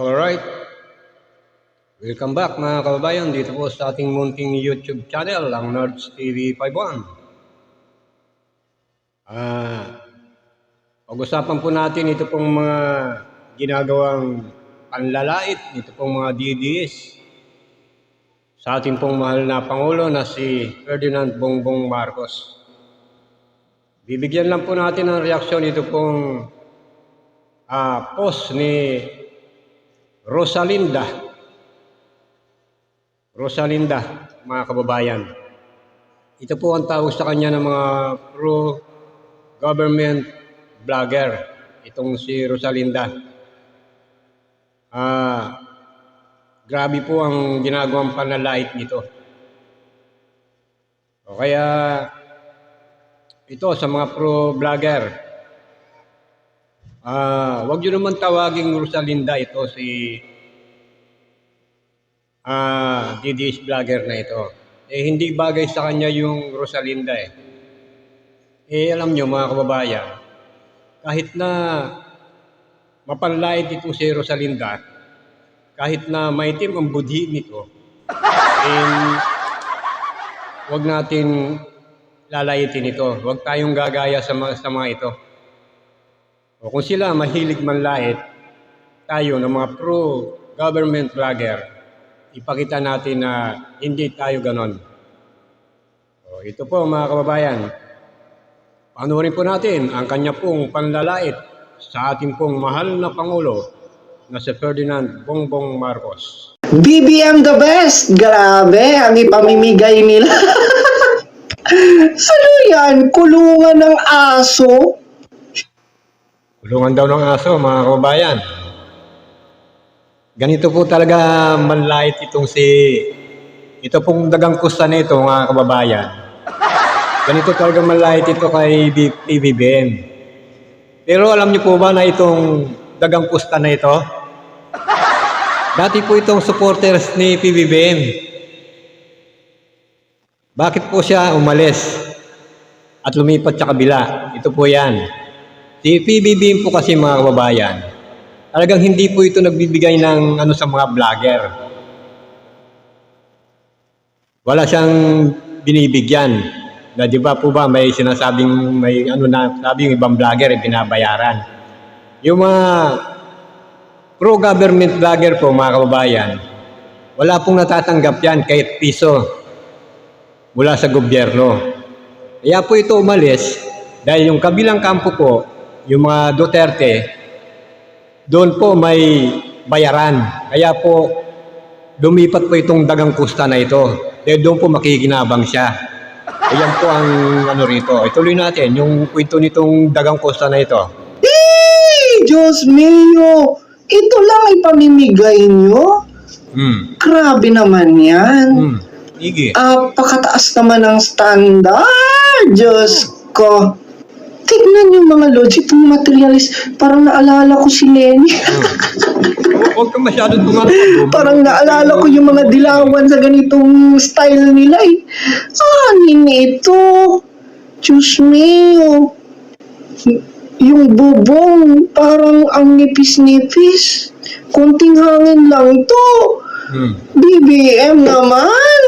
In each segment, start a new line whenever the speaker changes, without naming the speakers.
Alright. Welcome back mga kababayan dito po sa ating munting YouTube channel, ang Nerds TV 51. Ah, pag-usapan po natin ito pong mga ginagawang panlalait, ito pong mga DDS sa ating pong mahal na Pangulo na si Ferdinand Bongbong Marcos. Bibigyan lang po natin ng reaksyon ito pong ah, post ni Rosalinda. Rosalinda, mga kababayan. Ito po ang tawag sa kanya ng mga pro-government vlogger. Itong si Rosalinda. Ah, grabe po ang ginagawang panlalait nito. O kaya, ito sa mga pro-vlogger, Ah, wag niyo naman tawaging Rosalinda ito si ah DDS vlogger na ito. Eh hindi bagay sa kanya yung Rosalinda eh. Eh alam niyo mga kababayan, kahit na mapanlait ito si Rosalinda, kahit na maitim ang budhi nito, eh, wag natin lalayitin ito. Wag tayong gagaya sa mga, sa mga ito. O kung sila mahilig manlait, tayo ng mga pro-government vlogger, ipakita natin na hindi tayo ganon. O, ito po mga kababayan, panoorin po natin ang kanya pong panlalait sa ating pong mahal na Pangulo na si Ferdinand Bongbong Marcos.
BBM the best! Grabe, ang ipamimigay nila. ano yan? Kulungan ng aso?
Kulungan daw ng aso, mga kababayan. Ganito po talaga manlait itong si... Ito pong dagang kusta na ito, mga kababayan. Ganito talaga manlait ito kay PBBM. Pero alam niyo po ba na itong dagang kusta na ito? Dati po itong supporters ni PBBM. Bakit po siya umalis at lumipat sa kabila? Ito po yan. Si PBBM po kasi mga kababayan, talagang hindi po ito nagbibigay ng ano sa mga vlogger. Wala siyang binibigyan. Na di ba po ba may sinasabing may ano na sabi yung ibang vlogger ay binabayaran. Yung mga pro-government vlogger po mga kababayan, wala pong natatanggap yan kahit piso mula sa gobyerno. Kaya po ito umalis dahil yung kabilang kampo po, yung mga Duterte, doon po may bayaran. Kaya po lumipat po itong dagang kusta na ito. Dahil doon po makikinabang siya. Ayan po ang ano rito. Ituloy natin yung kwento nitong dagang kusta na ito.
Eh, Diyos mio! Ito lang ipamimigay nyo?
Hmm.
Grabe naman yan.
Hmm. Igi.
Apakataas naman ang standard. Diyos ko. Tignan yung mga lods, itong materialist. Parang naalala ko si Lenny.
Huwag ka masyadong tumatawag.
Parang naalala ko yung mga dilawan sa ganitong style nila eh. Anin ito? Diyos mio. Yung bubong, parang ang nipis-nipis. Kunting hangin lang to.
Hmm.
BBM naman.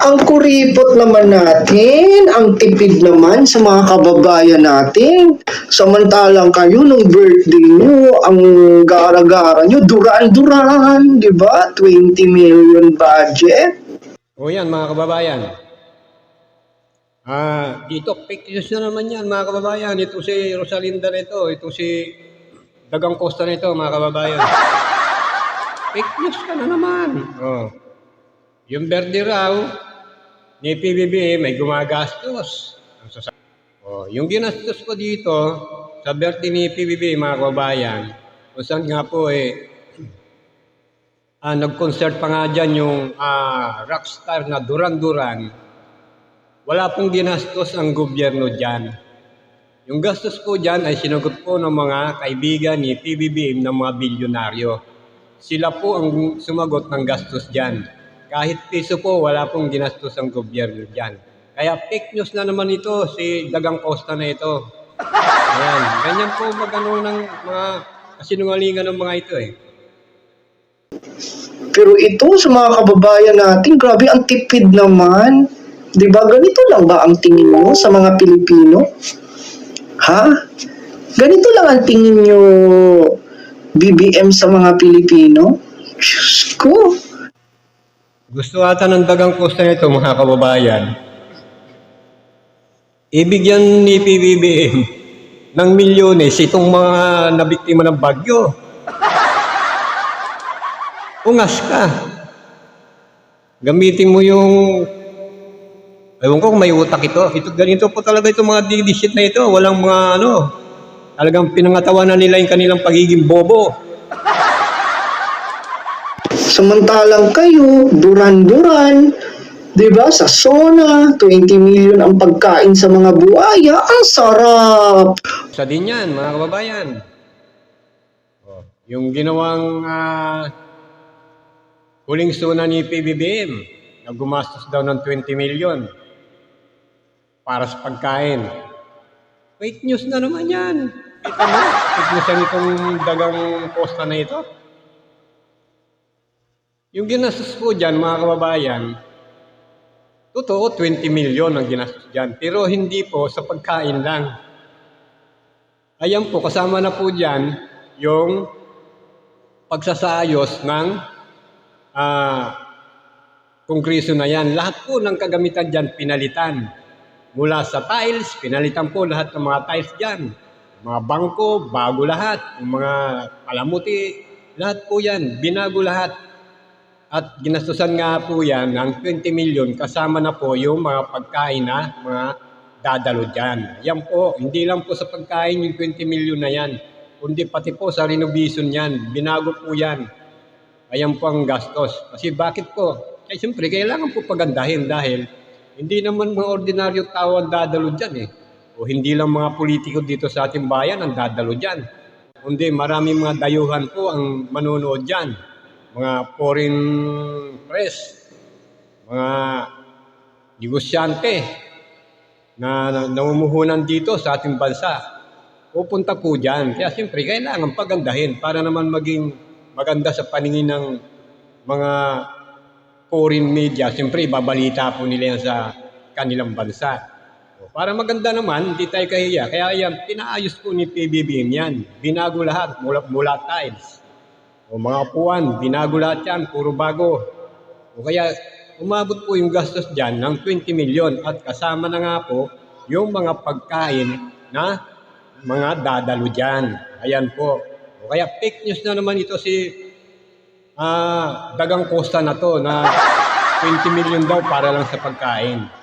Ang kuripot naman natin, ang tipid naman sa mga kababayan natin. Samantalang kayo nung birthday nyo, ang gara-gara nyo, duran-duran, di ba? 20 million budget.
O yan mga kababayan. Ah, dito fake news na naman yan mga kababayan. Ito si Rosalinda nito, ito si Dagang Costa nito mga kababayan. fake news ka na naman. Oh. Yung Verde raw ni PBB may gumagastos. Oh, yung ginastos ko dito sa Verde ni PBB mga kababayan, kung saan nga po eh ah, nag-concert pa nga dyan yung ah, rockstar na Duran Duran, wala pong ginastos ang gobyerno dyan. Yung gastos po dyan ay sinagot po ng mga kaibigan ni PBBM ng mga bilyonaryo. Sila po ang sumagot ng gastos dyan. Kahit piso po, wala pong ginastos ang gobyerno dyan. Kaya fake news na naman ito, si Dagang Costa na ito. Ayan, ganyan po magano ng mga kasinungalingan ng mga ito eh.
Pero ito sa mga kababayan natin, grabe ang tipid naman. 'Di ba? Ganito lang ba ang tingin mo sa mga Pilipino? Ha? Ganito lang ang tingin nyo BBM sa mga Pilipino? Diyos ko.
Gusto ata ng dagang kosta nito mga kababayan. Ibigyan ni PBBM ng milyones itong mga nabiktima ng bagyo. Ungas ka. Gamitin mo yung Ewan ko kung may utak ito. Ito ganito po talaga itong mga didisit na ito. Walang mga ano. Talagang pinangatawanan nila yung kanilang pagiging bobo.
Samantalang kayo, duran-duran, 'di ba? Sa Sona, 20 million ang pagkain sa mga buaya. Ang sarap.
Sa din yan, mga kababayan. Oh, yung ginawang ah, huling suna ni PBBM na gumastos daw ng 20 million para sa pagkain. Fake news na naman yan. Kita mo, fake news yan itong dagang posta na ito. Yung ginastos po dyan, mga kababayan, totoo, 20 million ang ginastos dyan. Pero hindi po sa pagkain lang. Ayan po, kasama na po dyan yung pagsasayos ng ah, kongreso na yan. Lahat po ng kagamitan dyan pinalitan. Mula sa tiles, pinalitan po lahat ng mga tiles dyan. Mga bangko, bago lahat. Yung mga palamuti, lahat po yan, binago lahat. At ginastusan nga po yan ng 20 million kasama na po yung mga pagkain na mga dadalo dyan. Yan po, hindi lang po sa pagkain yung 20 million na yan, kundi pati po sa renovation yan. Binago po yan. Ayan po ang gastos. Kasi bakit po? Kaya siyempre, kailangan po pagandahin dahil hindi naman mga ordinaryo tao ang dadalo dyan eh. O hindi lang mga politiko dito sa ating bayan ang dadalo dyan. Kundi maraming mga dayuhan po ang manonood dyan. Mga foreign press, mga negosyante na, na namumuhunan dito sa ating bansa. Pupunta po dyan. Kaya siyempre, kailangan pagandahin para naman maging maganda sa paningin ng mga foreign media. Siyempre, ibabalita po nila yan sa kanilang bansa. Para maganda naman, hindi tayo kahiya. Kaya yan, pinaayos po ni PBBM yan. Binago lahat, mula, mula tiles. O mga puwan, binago lahat yan, puro bago. O kaya, umabot po yung gastos dyan ng 20 million at kasama na nga po yung mga pagkain na mga dadalo dyan. Ayan po. O kaya fake news na naman ito si ah, Dagang Costa na to na 20 million daw para lang sa pagkain.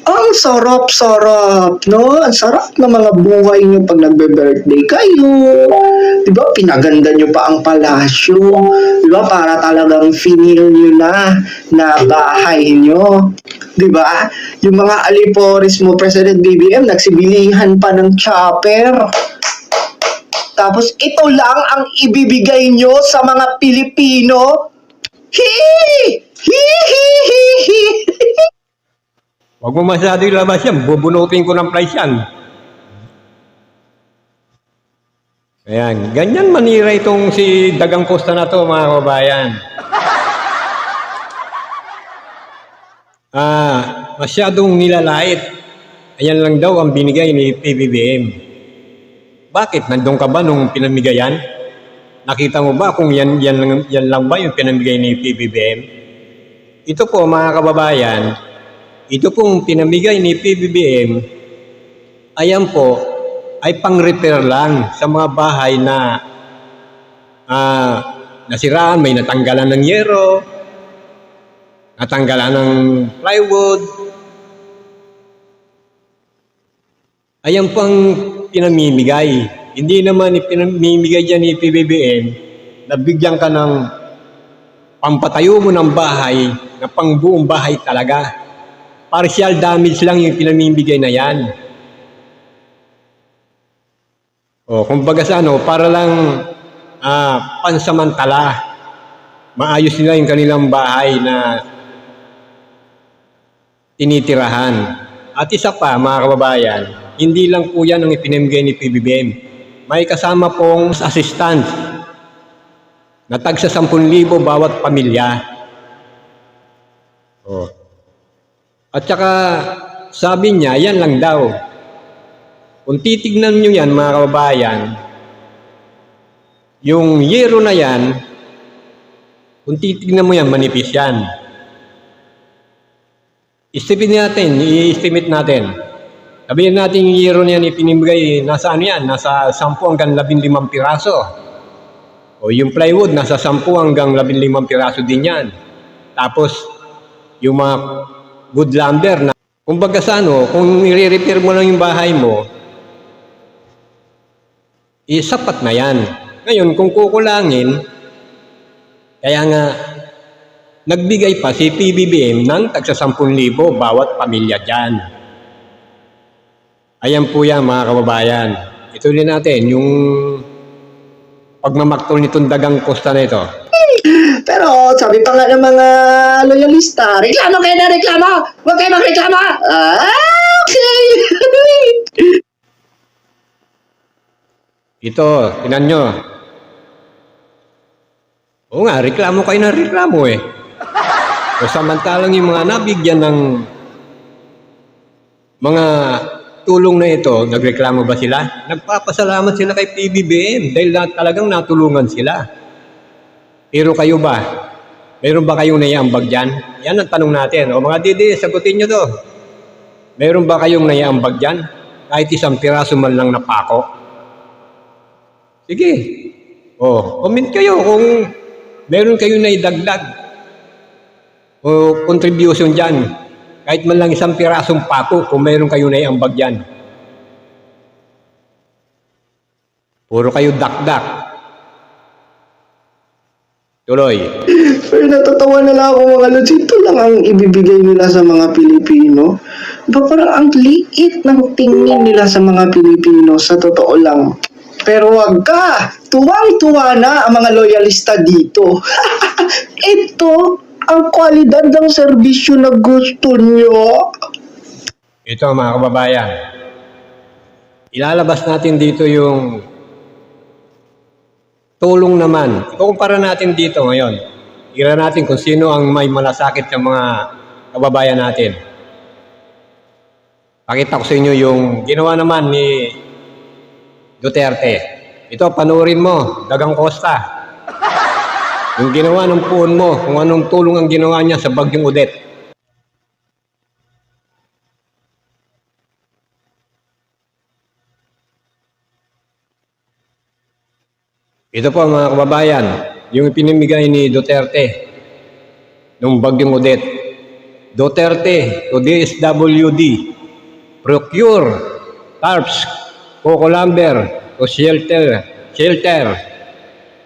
Ang sarap-sarap, no? Ang sarap ng mga buhay nyo pag nagbe-birthday kayo. Di ba? Pinaganda nyo pa ang palasyo. Di ba? Para talagang finil nyo na na bahay nyo. Di ba? Yung mga alipores mo, President BBM, nagsibilihan pa ng chopper. Tapos ito lang ang ibibigay nyo sa mga Pilipino. Hi! Hi! Hi! Hi!
Huwag mo masyado ilabas yan, bubunutin ko ng price yan. Ayan, ganyan manira itong si Dagang Costa na to mga kababayan. Ah, masyadong nilalait. Ayan lang daw ang binigay ni PBBM. Bakit? Nandun ka ba nung pinamigayan? Nakita mo ba kung yan, yan, lang, yan lang ba yung pinamigay ni PBBM? Ito po mga kababayan, ito pong pinamigay ni PBBM, ayan po, ay pang-repair lang sa mga bahay na ah, nasiraan, may natanggalan ng yero, natanggalan ng plywood. Ayan pang pinamimigay. Hindi naman ipinamimigay yan ni PBBM na bigyan ka ng pampatayo mo ng bahay na pang buong bahay talaga. Partial damage lang yung pinamimigay na yan. O, kumbaga sa ano, para lang ah, pansamantala. Maayos nila yung kanilang bahay na tinitirahan. At isa pa, mga kababayan, hindi lang po yan ang ipinamigay ni PBBM. May kasama pong assistant na tagsa 10,000 bawat pamilya. Oh. At saka sabi niya, yan lang daw. Kung titignan nyo yan mga kababayan, yung yero na yan, kung titignan mo yan, manipis yan. Isipin natin, i-estimate natin. Sabihin natin yung yero na yan ipinibigay, nasa ano yan, nasa 10 hanggang 15 piraso. O yung plywood, nasa 10 hanggang 15 piraso din yan. Tapos, yung mga good lumber na, kumbaga sa ano, kung i-repair mo lang yung bahay mo, eh, sapat na yan. Ngayon, kung kukulangin, kaya nga, nagbigay pa si PBBM ng tagsa 10,000 bawat pamilya dyan. Ayan po yan mga kababayan. Ituloy natin yung pagmamaktol nitong dagang kosta na ito.
Pero sabi pa nga ng mga loyalista, reklamo kayo na reklamo! Huwag kayo magreklamo! Ah, okay!
Ito, tinan nyo. Oo nga, reklamo kayo ng reklamo eh. O samantalang yung mga nabigyan ng mga tulong na ito, nagreklamo ba sila? Nagpapasalamat sila kay PBBM dahil na, talagang natulungan sila. Pero kayo ba? Meron ba kayong naiambag dyan? Yan ang tanong natin. O mga didi, sagutin nyo to. Meron ba kayong naiambag dyan? Kahit isang piraso man lang na pako? Sige. O, comment kayo kung meron kayong naidagdag o contribution dyan. Kahit man lang isang pirasong pako kung meron kayong naiambag dyan. Puro kayo dakdak. Tuloy.
Pero natatawa na lang ako mga lods. Ito lang ang ibibigay nila sa mga Pilipino. Ba parang ang liit ng tingin nila sa mga Pilipino sa totoo lang. Pero wag ka! Tuwang-tuwa na ang mga loyalista dito. Ito ang kwalidad ng serbisyo na gusto nyo.
Ito mga kababayan. Ilalabas natin dito yung tulong naman. Ikukumpara natin dito ngayon. Ira natin kung sino ang may malasakit ng mga kababayan natin. Pakita ko sa inyo yung ginawa naman ni Duterte. Ito, panoorin mo, Dagang Costa. Yung ginawa ng puon mo, kung anong tulong ang ginawa niya sa Bagyong Udet. Ito po mga kababayan, yung ipinimigay ni Duterte nung Bagyong Udet. Duterte to DSWD, procure tarps, coco lumber to shelter, shelter,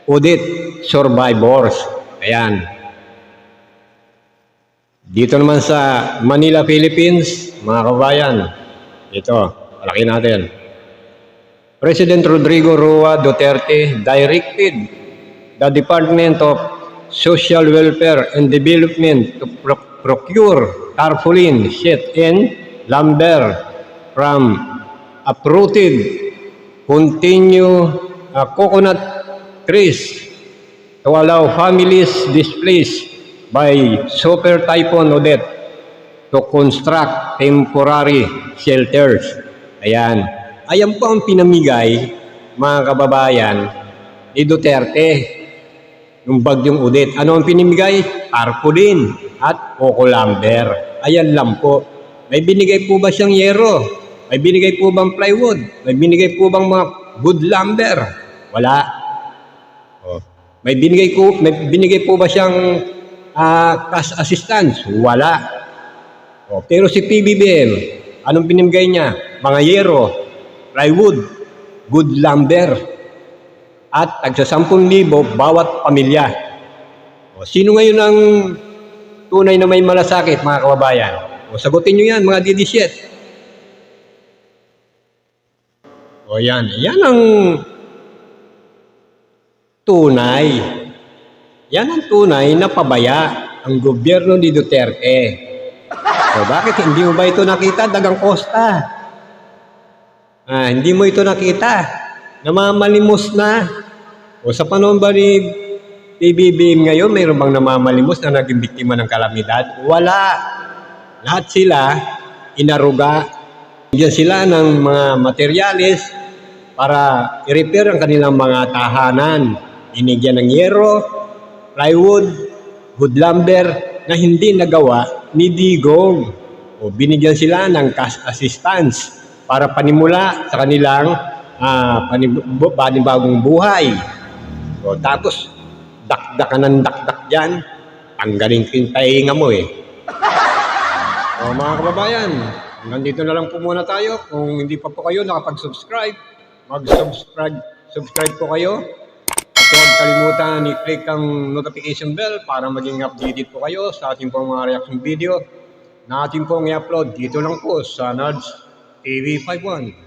Udit survivors. Ayan. Dito naman sa Manila, Philippines, mga kababayan, ito, palaki natin. President Rodrigo Roa Duterte directed the Department of Social Welfare and Development to pro- procure tarpaulin, sheet, and lumber from uprooted continue uh, coconut trees to allow families displaced by Super Typhoon Odette to construct temporary shelters. Ayan. Ayan po ang pinamigay, mga kababayan, ni Duterte nung bagyong udit. Ano ang pinamigay? Tarpaulin at coco. Ayan lang po. May binigay po ba siyang yero? May binigay po bang plywood? May binigay po bang mga good lumber? Wala. Oh. May binigay ko, may binigay po ba siyang ah, cash assistance? Wala. Oh, pero si PBBM, anong pinimigay niya? Mga yero, plywood, good lumber, at tagsa 10,000 bawat pamilya. O, sino ngayon ang tunay na may malasakit, mga kababayan? O, sagutin nyo yan, mga didisyet. O yan, yan ang tunay. Yan ang tunay na pabaya ang gobyerno ni Duterte. O bakit hindi mo ba ito nakita, Dagang Costa? Ah, hindi mo ito nakita. Namamalimos na. O sa panahon ba ni PBBM ngayon, mayroon bang namamalimos na naging biktima ng kalamidad? Wala. Lahat sila inaruga. Diyan sila ng mga materyales para i-repair ang kanilang mga tahanan. Inigyan ng yero, plywood, wood lumber na hindi nagawa ni Digong. O binigyan sila ng cash assistance para panimula sa kanilang uh, panibagong buhay. So, tapos, dakdak ka ng dakdak dyan, tanggalin ko yung tainga mo eh. So, mga kababayan, nandito na lang po muna tayo. Kung hindi pa po kayo nakapag-subscribe, mag-subscribe subscribe po kayo. At huwag kalimutan i-click ang notification bell para maging updated po kayo sa ating pong mga reaction video na ating pong i-upload dito lang po sa Nerds AV51